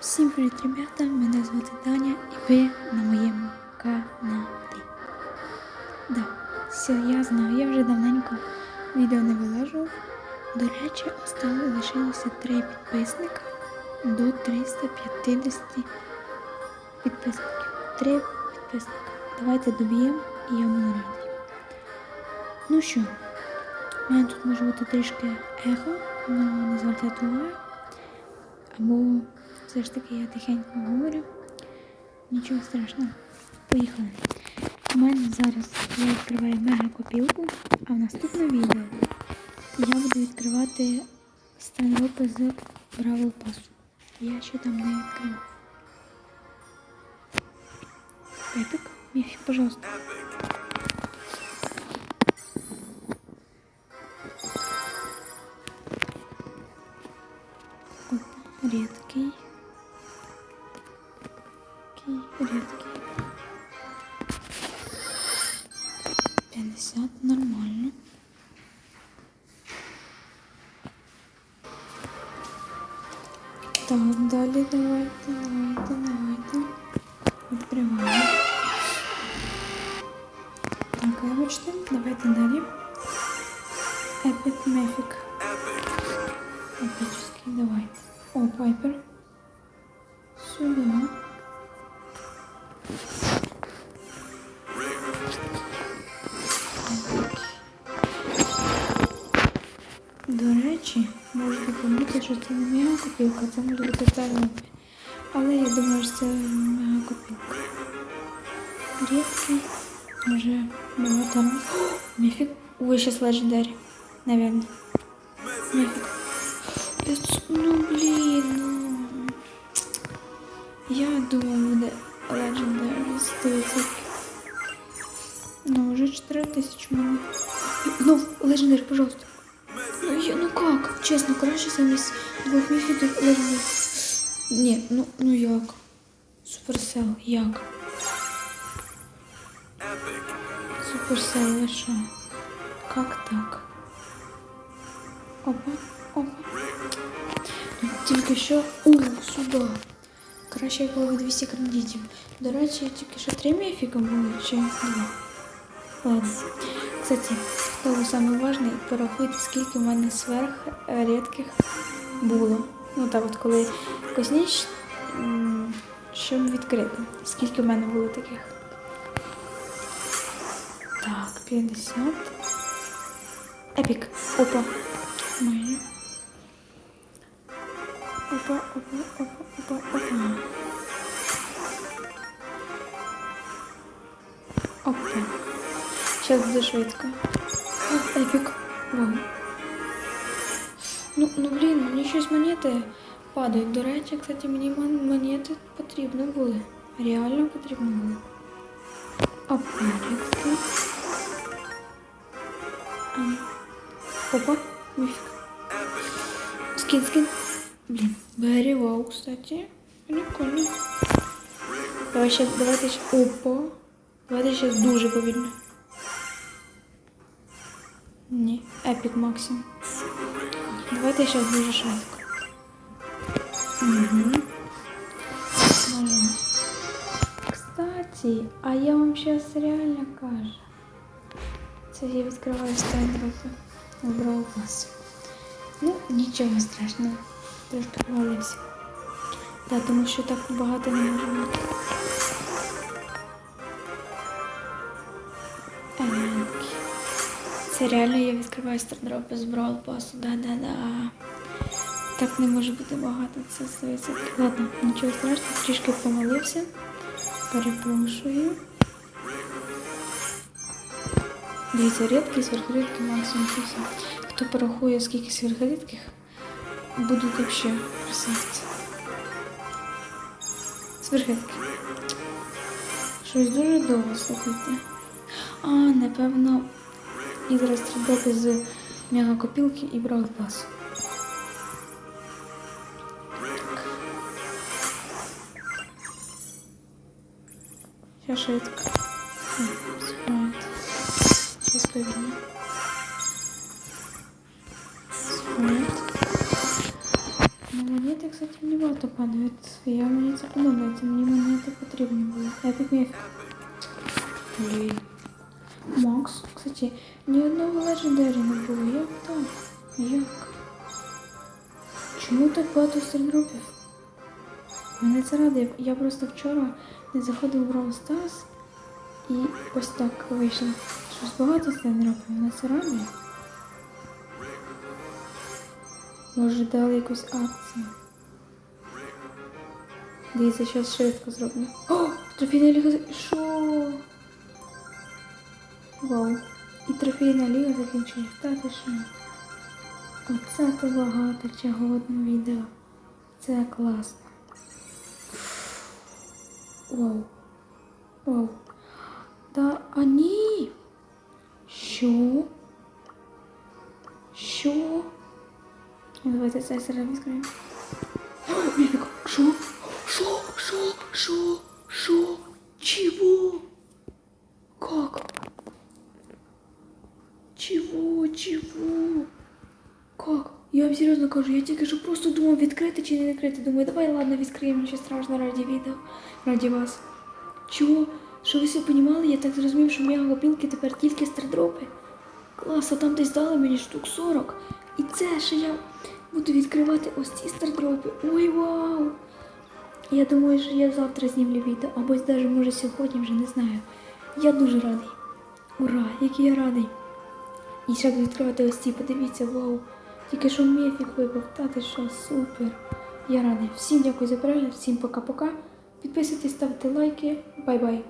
Всім привіт, ребята! Мене звати Даня і ви на моєму каналі. Да, все, я знаю, я вже давненько відео не вилажував. До речі, осталось лишилося 3 підписника до 350 підписників. 3 підписника. Давайте доб'ємо і я буду радий. Ну що, у мене тут може бути трішки ехо, але не звертайте уваги. Або все ж таки я тихенько говорю. Нічого страшного. Поїхали. У мене зараз я відкриваю мега копілку, а в наступне відео я буду відкривати стендропи з Бравл Пасу. Я ще там не відкривав. Эпик, Мифик, пожалуйста. 50 нормально. Так, далі давайте, давайте, давайте. Відкриваємо. Так, вибачте, давайте далі. Epic Mefic. Эпический, давай. О, Пайпер. Сюда. Речі, можете помітити, що це не мега копілка, це може бути талант. Але я думаю, що це мега копілка. Рідкий, вже багато раз. Міфік. Ой, сейчас легендарі. Наверное. Міфік. Ну блін, ну. Я думаю, буде Legendary 100%. Ну, уже 4000 у мене. Ну, Legendary, пожалуйста. Ну, я, ну как? Чесно, краще замість двох міфіків Legendary. Ні, ну, ну як? Суперсел, як? Суперсел, ви що? Как так? Опа, опа. Тільки що. О, сюди. Краще як було 200 кредитів. До речі, тільки що три міфіка були чи два. Ладно. Кстати, ви саме важний, порахуйте, скільки в мене сверх е, рідких було. Ну так от коли якось ніч, м, щоб відкрити. Скільки в мене було таких? Так, 50. Епік. Опа. Майже. Опа, опа, опа, опа, опа. Опа. Сейчас буде швидко. Епік. Вау. Ну, ну блін, мені щось монети падають. До речі, кстати, мені мон- монети потрібні були. Реально потрібні були. Опа, Опа, мифик. Скин, скин. Блин, Берри Вау, кстати. Прикольно. Давай сейчас, давайте сейчас. Опа. Давайте сейчас дуже повільно. Ні, Епік Максим. Давайте сейчас дуже швидко. Угу. Кстати, а я вам сейчас реально кажу. Це я відкриваю стендропи. Вибрав вас. Ну, нічого страшного. Трошки повалився. Так, тому що так багато не може бути. Це реально я відкриваю стендропи з Brawl Pass. Да-да-да. Так не може бути багато, це 100%. Ладно, нічого страшного, трішки помилився. Перепрошую. Дивіться, рідкий, сверхрідкий, максимум все. Хто порахує, скільки сверхрідких, будуть взагалі красавці. Сверхрідкі. Щось дуже довго слухайте. А, напевно, і зараз треба з мегакопілки і брав пас. Сейчас швидко. Спрайт. Сейчас повільно. Спрайт. Ну, монети, кстати, мені багато падають. Я мені це подобається, мені монети потрібні були. Епік міф. Блін. Макс, кстати, ні одного легендарі не було. Як так? Як? Чому так багато стардропів? Мене це радує. Я просто вчора не заходив в Brawl Stars і ось так вийшло. Щось багато стардропів. Мене це радує. Може дали якусь акцію. Дивіться, зараз швидко зроблю. О! Трофейна ліга. за- Що? Вау. І трофейна ліга закінчується. Та що? Оце то багато чого в відео. Це класно. Вау. Вау. Да, а ні. Що? Що? Давайте це зараз відкриємо. О, Міфік, що? Що? Що? Що? Що? Чего? Как? Чего? Чего? Как? Я вам серйозно кажу, я тільки що просто думав відкрити чи не відкрити. Думаю, давай ладно відкриємо, нічого страшного раді відео, раді вас. Чого? Що ви все понімали? Я так зрозумів, що мега копілки тепер тільки стардропи. Клас, а там десь дали мені штук 40. І це ще я буду відкривати ось ці стардропи. Ой, вау! Я думаю, що я завтра знімлю відео, або навіть може сьогодні, вже не знаю. Я дуже радий. Ура, який я радий. І ще буду відкривати ось ці, подивіться, вау. Тільки що міфік випав, та що, супер. Я радий. Всім дякую за перегляд, всім пока-пока. Підписуйтесь, ставте лайки. Бай-бай.